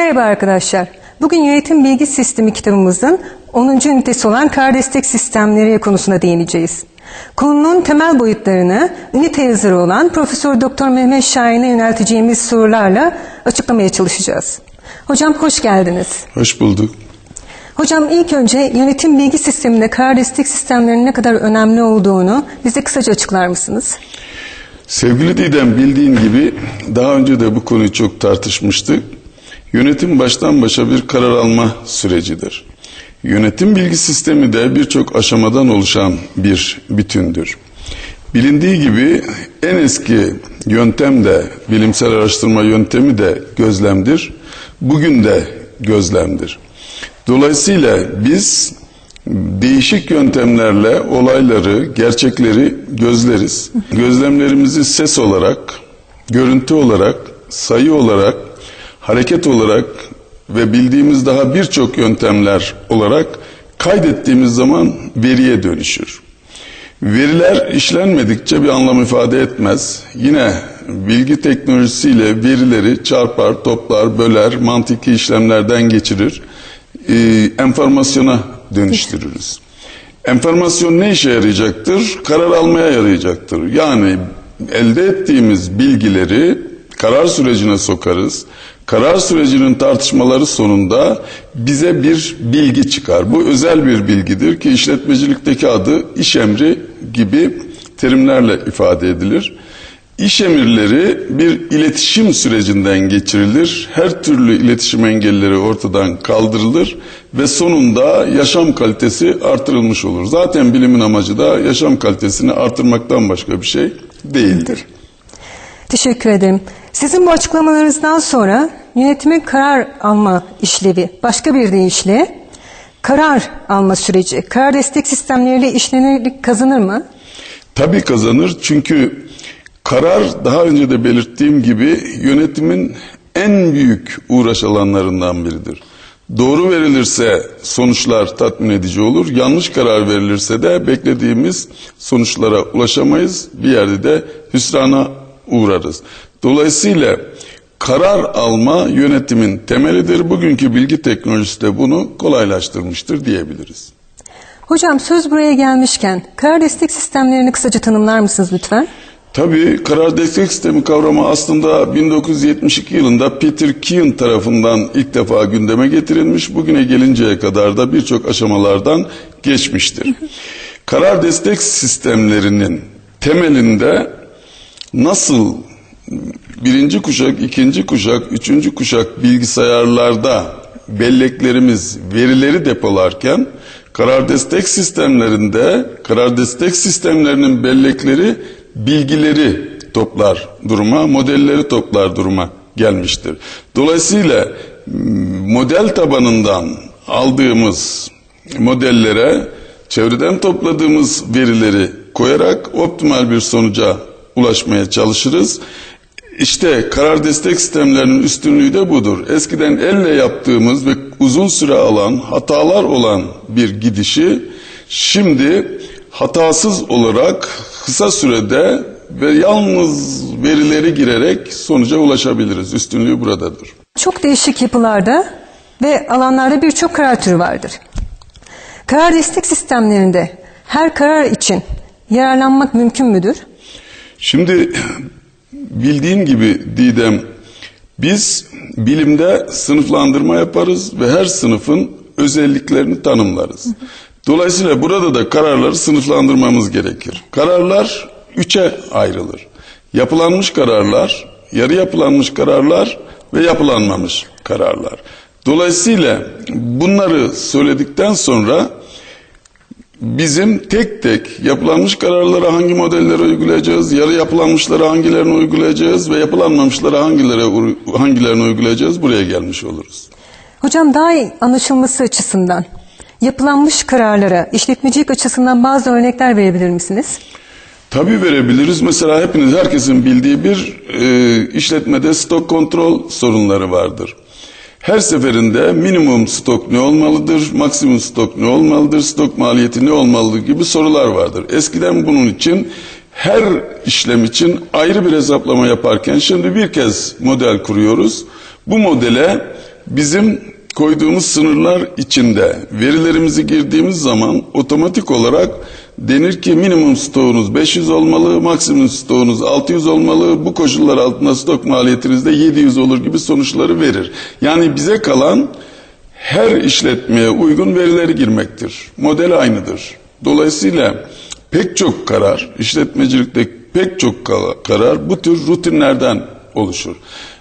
Merhaba arkadaşlar. Bugün Yönetim Bilgi Sistemi kitabımızın 10. ünitesi olan kar destek sistemleri konusuna değineceğiz. Konunun temel boyutlarını ünite yazarı olan Profesör Doktor Mehmet Şahin'e yönelteceğimiz sorularla açıklamaya çalışacağız. Hocam hoş geldiniz. Hoş bulduk. Hocam ilk önce yönetim bilgi sisteminde kar destek sistemlerinin ne kadar önemli olduğunu bize kısaca açıklar mısınız? Sevgili Didem bildiğin gibi daha önce de bu konuyu çok tartışmıştık. Yönetim baştan başa bir karar alma sürecidir. Yönetim bilgi sistemi de birçok aşamadan oluşan bir bütündür. Bilindiği gibi en eski yöntem de bilimsel araştırma yöntemi de gözlemdir. Bugün de gözlemdir. Dolayısıyla biz değişik yöntemlerle olayları, gerçekleri gözleriz. Gözlemlerimizi ses olarak, görüntü olarak, sayı olarak, hareket olarak ve bildiğimiz daha birçok yöntemler olarak kaydettiğimiz zaman veriye dönüşür. Veriler işlenmedikçe bir anlam ifade etmez. Yine bilgi teknolojisiyle verileri çarpar, toplar, böler, mantıki işlemlerden geçirir, e, enformasyona dönüştürürüz. Enformasyon ne işe yarayacaktır? Karar almaya yarayacaktır. Yani elde ettiğimiz bilgileri karar sürecine sokarız. Karar sürecinin tartışmaları sonunda bize bir bilgi çıkar. Bu özel bir bilgidir ki işletmecilikteki adı iş emri gibi terimlerle ifade edilir. İş emirleri bir iletişim sürecinden geçirilir. Her türlü iletişim engelleri ortadan kaldırılır ve sonunda yaşam kalitesi artırılmış olur. Zaten bilimin amacı da yaşam kalitesini artırmaktan başka bir şey değildir. Teşekkür ederim. Sizin bu açıklamalarınızdan sonra yönetimin karar alma işlevi başka bir deyişle karar alma süreci, karar destek sistemleriyle işlenirlik kazanır mı? Tabii kazanır çünkü karar daha önce de belirttiğim gibi yönetimin en büyük uğraş alanlarından biridir. Doğru verilirse sonuçlar tatmin edici olur. Yanlış karar verilirse de beklediğimiz sonuçlara ulaşamayız. Bir yerde de hüsrana uğrarız. Dolayısıyla karar alma yönetimin temelidir. Bugünkü bilgi teknolojisi de bunu kolaylaştırmıştır diyebiliriz. Hocam söz buraya gelmişken karar destek sistemlerini kısaca tanımlar mısınız lütfen? Tabii karar destek sistemi kavramı aslında 1972 yılında Peter Keane tarafından ilk defa gündeme getirilmiş. Bugüne gelinceye kadar da birçok aşamalardan geçmiştir. karar destek sistemlerinin temelinde nasıl birinci kuşak, ikinci kuşak, üçüncü kuşak bilgisayarlarda belleklerimiz verileri depolarken karar destek sistemlerinde karar destek sistemlerinin bellekleri bilgileri toplar duruma, modelleri toplar duruma gelmiştir. Dolayısıyla model tabanından aldığımız modellere çevreden topladığımız verileri koyarak optimal bir sonuca ulaşmaya çalışırız. İşte karar destek sistemlerinin üstünlüğü de budur. Eskiden elle yaptığımız ve uzun süre alan, hatalar olan bir gidişi şimdi hatasız olarak kısa sürede ve yalnız verileri girerek sonuca ulaşabiliriz. Üstünlüğü buradadır. Çok değişik yapılarda ve alanlarda birçok karar türü vardır. Karar destek sistemlerinde her karar için yararlanmak mümkün müdür? Şimdi bildiğin gibi Didem biz bilimde sınıflandırma yaparız ve her sınıfın özelliklerini tanımlarız. Dolayısıyla burada da kararları sınıflandırmamız gerekir. Kararlar üçe ayrılır. Yapılanmış kararlar, yarı yapılanmış kararlar ve yapılanmamış kararlar. Dolayısıyla bunları söyledikten sonra bizim tek tek yapılanmış kararlara hangi modelleri uygulayacağız, yarı yapılanmışlara hangilerini uygulayacağız ve yapılanmamışlara hangileri, hangilerini uygulayacağız buraya gelmiş oluruz. Hocam daha iyi anlaşılması açısından yapılanmış kararlara işletmecilik açısından bazı örnekler verebilir misiniz? Tabii verebiliriz. Mesela hepiniz herkesin bildiği bir e, işletmede stok kontrol sorunları vardır. Her seferinde minimum stok ne olmalıdır, maksimum stok ne olmalıdır, stok maliyeti ne olmalıdır gibi sorular vardır. Eskiden bunun için her işlem için ayrı bir hesaplama yaparken şimdi bir kez model kuruyoruz. Bu modele bizim koyduğumuz sınırlar içinde verilerimizi girdiğimiz zaman otomatik olarak denir ki minimum stoğunuz 500 olmalı, maksimum stoğunuz 600 olmalı, bu koşullar altında stok maliyetiniz de 700 olur gibi sonuçları verir. Yani bize kalan her işletmeye uygun verileri girmektir. Model aynıdır. Dolayısıyla pek çok karar, işletmecilikte pek çok karar bu tür rutinlerden oluşur.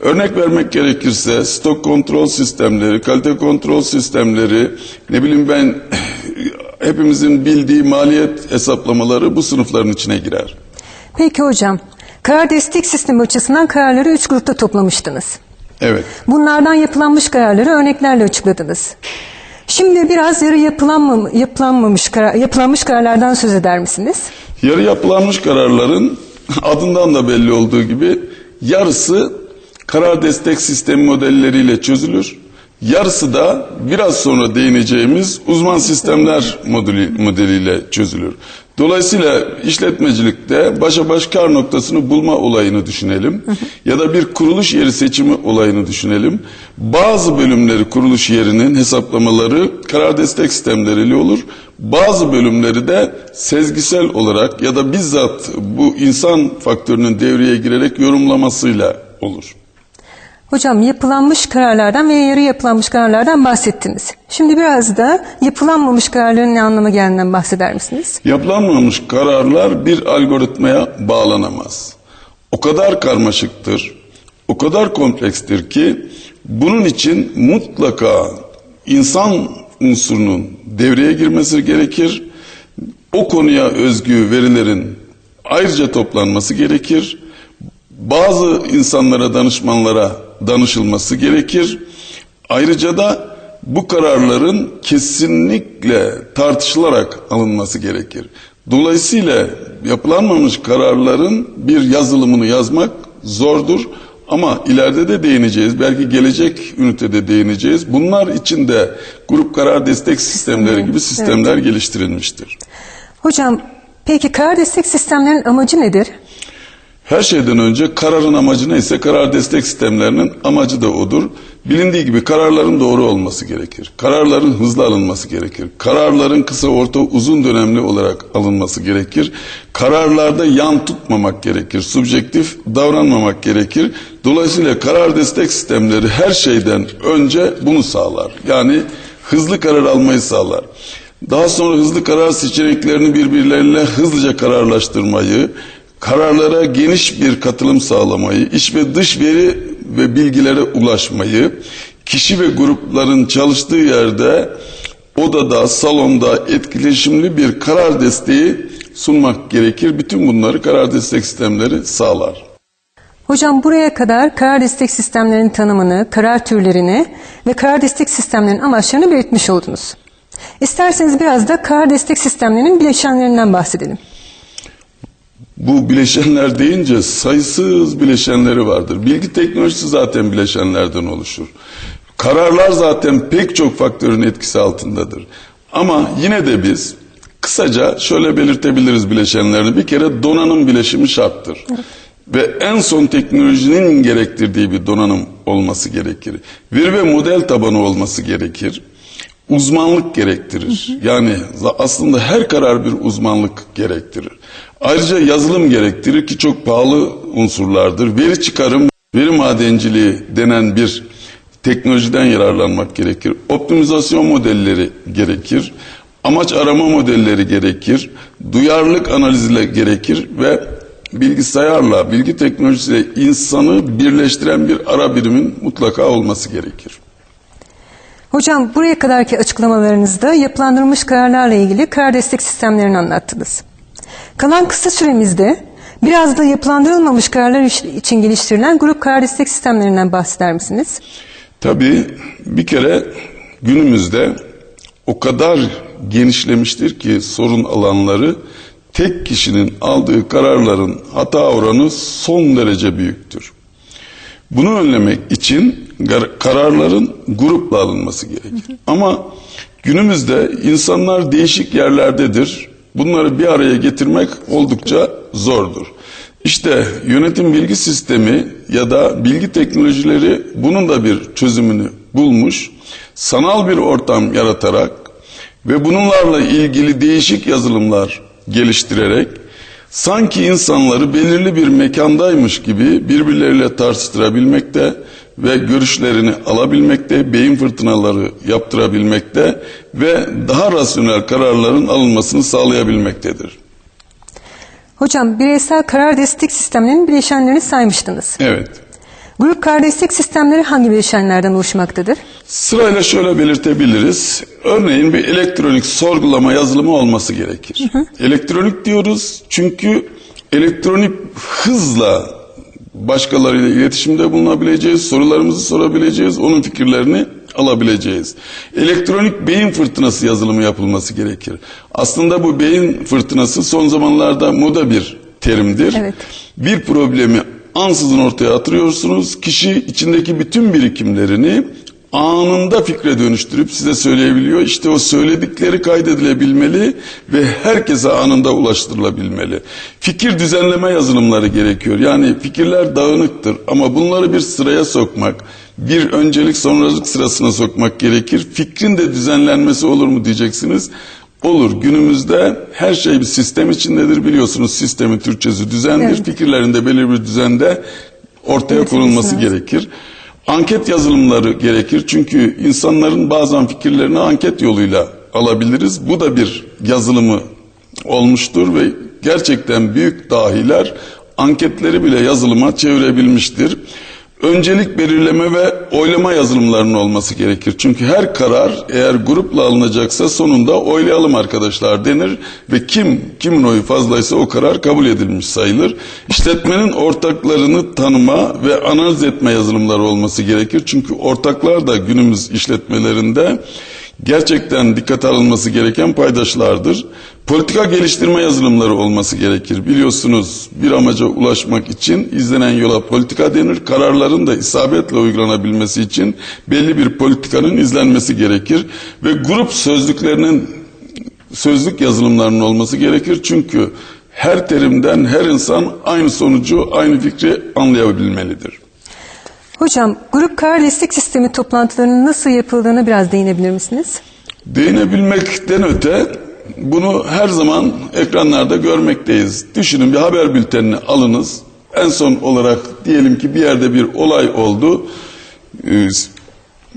Örnek vermek gerekirse stok kontrol sistemleri, kalite kontrol sistemleri, ne bileyim ben hepimizin bildiği maliyet hesaplamaları bu sınıfların içine girer. Peki hocam, karar destek sistemi açısından kararları üç grupta toplamıştınız. Evet. Bunlardan yapılanmış kararları örneklerle açıkladınız. Şimdi biraz yarı yapılanmam, yapılanmamış karar, yapılanmış kararlardan söz eder misiniz? Yarı yapılanmış kararların adından da belli olduğu gibi yarısı karar destek sistemi modelleriyle çözülür. Yarısı da biraz sonra değineceğimiz uzman sistemler modeli, modeliyle çözülür. Dolayısıyla işletmecilikte başa baş kar noktasını bulma olayını düşünelim. Ya da bir kuruluş yeri seçimi olayını düşünelim. Bazı bölümleri kuruluş yerinin hesaplamaları karar destek sistemleriyle olur. Bazı bölümleri de sezgisel olarak ya da bizzat bu insan faktörünün devreye girerek yorumlamasıyla olur. Hocam yapılanmış kararlardan ve yarı yapılanmış kararlardan bahsettiniz. Şimdi biraz da yapılanmamış kararların ne anlama geldiğinden bahseder misiniz? Yapılanmamış kararlar bir algoritmaya bağlanamaz. O kadar karmaşıktır, o kadar komplekstir ki bunun için mutlaka insan unsurunun devreye girmesi gerekir. O konuya özgü verilerin ayrıca toplanması gerekir. Bazı insanlara, danışmanlara danışılması gerekir. Ayrıca da bu kararların kesinlikle tartışılarak alınması gerekir. Dolayısıyla yapılanmamış kararların bir yazılımını yazmak zordur. Ama ileride de değineceğiz. Belki gelecek ünitede değineceğiz. Bunlar için de grup karar destek sistemleri gibi sistemler evet. geliştirilmiştir. Hocam peki karar destek sistemlerinin amacı nedir? Her şeyden önce kararın amacı neyse karar destek sistemlerinin amacı da odur. Bilindiği gibi kararların doğru olması gerekir. Kararların hızlı alınması gerekir. Kararların kısa, orta, uzun dönemli olarak alınması gerekir. Kararlarda yan tutmamak gerekir. Subjektif davranmamak gerekir. Dolayısıyla karar destek sistemleri her şeyden önce bunu sağlar. Yani hızlı karar almayı sağlar. Daha sonra hızlı karar seçeneklerini birbirleriyle hızlıca kararlaştırmayı, kararlara geniş bir katılım sağlamayı, iç ve dış veri ve bilgilere ulaşmayı, kişi ve grupların çalıştığı yerde odada, salonda etkileşimli bir karar desteği sunmak gerekir. Bütün bunları karar destek sistemleri sağlar. Hocam buraya kadar karar destek sistemlerinin tanımını, karar türlerini ve karar destek sistemlerinin amaçlarını belirtmiş oldunuz. İsterseniz biraz da karar destek sistemlerinin bileşenlerinden bahsedelim. Bu bileşenler deyince sayısız bileşenleri vardır. Bilgi teknolojisi zaten bileşenlerden oluşur. Kararlar zaten pek çok faktörün etkisi altındadır. Ama yine de biz kısaca şöyle belirtebiliriz bileşenlerini. Bir kere donanım bileşimi şarttır. Ve en son teknolojinin gerektirdiği bir donanım olması gerekir. Veri ve model tabanı olması gerekir. Uzmanlık gerektirir. Yani aslında her karar bir uzmanlık gerektirir. Ayrıca yazılım gerektirir ki çok pahalı unsurlardır. Veri çıkarım, veri madenciliği denen bir teknolojiden yararlanmak gerekir. Optimizasyon modelleri gerekir. Amaç arama modelleri gerekir. Duyarlılık analizle gerekir ve bilgisayarla, bilgi teknolojisiyle insanı birleştiren bir ara birimin mutlaka olması gerekir. Hocam buraya kadarki açıklamalarınızda yapılandırılmış kararlarla ilgili karar destek sistemlerini anlattınız. Kalan kısa süremizde biraz da yapılandırılmamış kararlar için geliştirilen grup karar destek sistemlerinden bahseder misiniz? Tabii bir kere günümüzde o kadar genişlemiştir ki sorun alanları tek kişinin aldığı kararların hata oranı son derece büyüktür. Bunu önlemek için kararların grupla alınması gerekir. Ama günümüzde insanlar değişik yerlerdedir. Bunları bir araya getirmek oldukça zordur. İşte yönetim bilgi sistemi ya da bilgi teknolojileri bunun da bir çözümünü bulmuş, sanal bir ortam yaratarak ve bunlarla ilgili değişik yazılımlar geliştirerek sanki insanları belirli bir mekandaymış gibi birbirleriyle tartıştırabilmekte ve görüşlerini alabilmekte, beyin fırtınaları yaptırabilmekte ve daha rasyonel kararların alınmasını sağlayabilmektedir. Hocam bireysel karar destek sistemlerinin bileşenlerini saymıştınız. Evet. Grup karar destek sistemleri hangi bileşenlerden oluşmaktadır? Sırayla şöyle belirtebiliriz. Örneğin bir elektronik sorgulama yazılımı olması gerekir. Elektronik diyoruz çünkü elektronik hızla başkalarıyla iletişimde bulunabileceğiz, sorularımızı sorabileceğiz, onun fikirlerini alabileceğiz. Elektronik beyin fırtınası yazılımı yapılması gerekir. Aslında bu beyin fırtınası son zamanlarda moda bir terimdir. Evet. Bir problemi ansızın ortaya atıyorsunuz. Kişi içindeki bütün birikimlerini anında fikre dönüştürüp size söyleyebiliyor. İşte o söyledikleri kaydedilebilmeli ve herkese anında ulaştırılabilmeli. Fikir düzenleme yazılımları gerekiyor. Yani fikirler dağınıktır ama bunları bir sıraya sokmak, bir öncelik sonralık sırasına sokmak gerekir. Fikrin de düzenlenmesi olur mu diyeceksiniz. Olur. Günümüzde her şey bir sistem içindedir biliyorsunuz. Sistemin Türkçesi düzendir. Evet. Fikirlerin de belirli bir düzende ortaya Üretilmesi konulması lazım. gerekir. Anket yazılımları gerekir. Çünkü insanların bazen fikirlerini anket yoluyla alabiliriz. Bu da bir yazılımı olmuştur ve gerçekten büyük dahiler anketleri bile yazılıma çevirebilmiştir. Öncelik belirleme ve oylama yazılımlarının olması gerekir. Çünkü her karar eğer grupla alınacaksa sonunda oylayalım arkadaşlar denir ve kim kimin oyu fazlaysa o karar kabul edilmiş sayılır. İşletmenin ortaklarını tanıma ve analiz etme yazılımları olması gerekir. Çünkü ortaklar da günümüz işletmelerinde gerçekten dikkate alınması gereken paydaşlardır. Politika geliştirme yazılımları olması gerekir. Biliyorsunuz bir amaca ulaşmak için izlenen yola politika denir. Kararların da isabetle uygulanabilmesi için belli bir politikanın izlenmesi gerekir. Ve grup sözlüklerinin sözlük yazılımlarının olması gerekir. Çünkü her terimden her insan aynı sonucu, aynı fikri anlayabilmelidir. Hocam grup karar destek sistemi toplantılarının nasıl yapıldığına biraz değinebilir misiniz? Değinebilmekten öte bunu her zaman ekranlarda görmekteyiz. Düşünün bir haber bültenini alınız. En son olarak diyelim ki bir yerde bir olay oldu. Ee,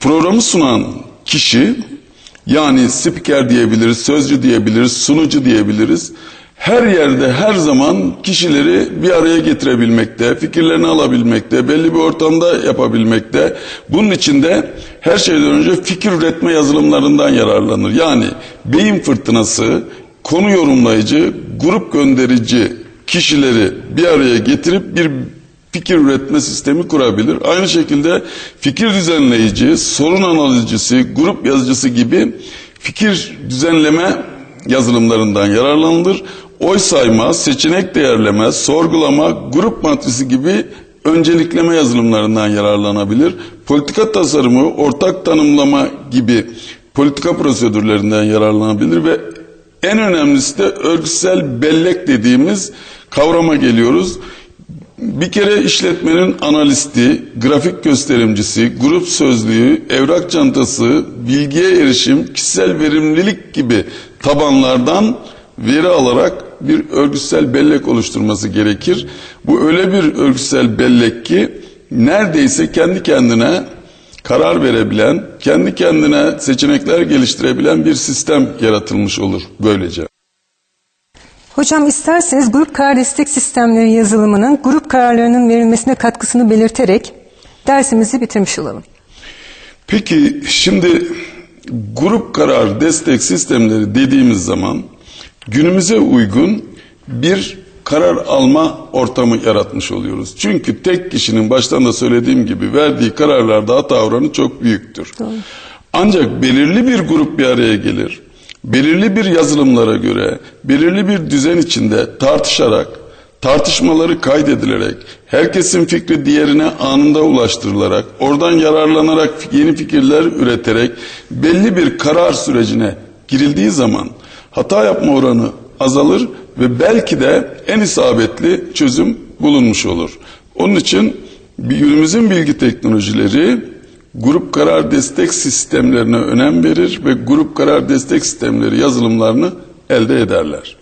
Programı sunan kişi yani spiker diyebiliriz, sözcü diyebiliriz, sunucu diyebiliriz. Her yerde her zaman kişileri bir araya getirebilmekte, fikirlerini alabilmekte, belli bir ortamda yapabilmekte. Bunun için de her şeyden önce fikir üretme yazılımlarından yararlanır. Yani beyin fırtınası, konu yorumlayıcı, grup gönderici kişileri bir araya getirip bir fikir üretme sistemi kurabilir. Aynı şekilde fikir düzenleyici, sorun analizcisi, grup yazıcısı gibi fikir düzenleme yazılımlarından yararlanılır. Oy sayma, seçenek değerleme, sorgulama, grup matrisi gibi öncelikleme yazılımlarından yararlanabilir. Politika tasarımı, ortak tanımlama gibi politika prosedürlerinden yararlanabilir ve en önemlisi de örgütsel bellek dediğimiz kavrama geliyoruz. Bir kere işletmenin analisti, grafik gösterimcisi, grup sözlüğü, evrak çantası, bilgiye erişim, kişisel verimlilik gibi tabanlardan veri alarak bir örgütsel bellek oluşturması gerekir. Bu öyle bir örgütsel bellek ki neredeyse kendi kendine karar verebilen, kendi kendine seçenekler geliştirebilen bir sistem yaratılmış olur böylece. Hocam isterseniz grup karar destek sistemleri yazılımının grup kararlarının verilmesine katkısını belirterek dersimizi bitirmiş olalım. Peki şimdi grup karar destek sistemleri dediğimiz zaman günümüze uygun bir karar alma ortamı yaratmış oluyoruz. Çünkü tek kişinin baştan da söylediğim gibi verdiği kararlarda hata oranı çok büyüktür. Ancak belirli bir grup bir araya gelir. Belirli bir yazılımlara göre, belirli bir düzen içinde tartışarak, tartışmaları kaydedilerek, herkesin fikri diğerine anında ulaştırılarak, oradan yararlanarak yeni fikirler üreterek belli bir karar sürecine girildiği zaman hata yapma oranı azalır ve belki de en isabetli çözüm bulunmuş olur. Onun için günümüzün bilgi teknolojileri grup karar destek sistemlerine önem verir ve grup karar destek sistemleri yazılımlarını elde ederler.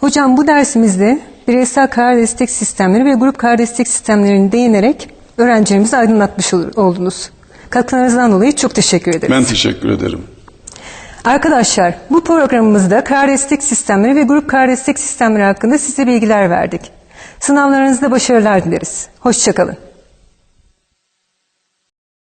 Hocam bu dersimizde bireysel karar destek sistemleri ve grup karar destek sistemlerini değinerek öğrencilerimizi aydınlatmış oldunuz. Katkılarınızdan dolayı çok teşekkür ederiz. Ben teşekkür ederim. Arkadaşlar bu programımızda karar destek sistemleri ve grup karar destek sistemleri hakkında size bilgiler verdik. Sınavlarınızda başarılar dileriz. Hoşçakalın.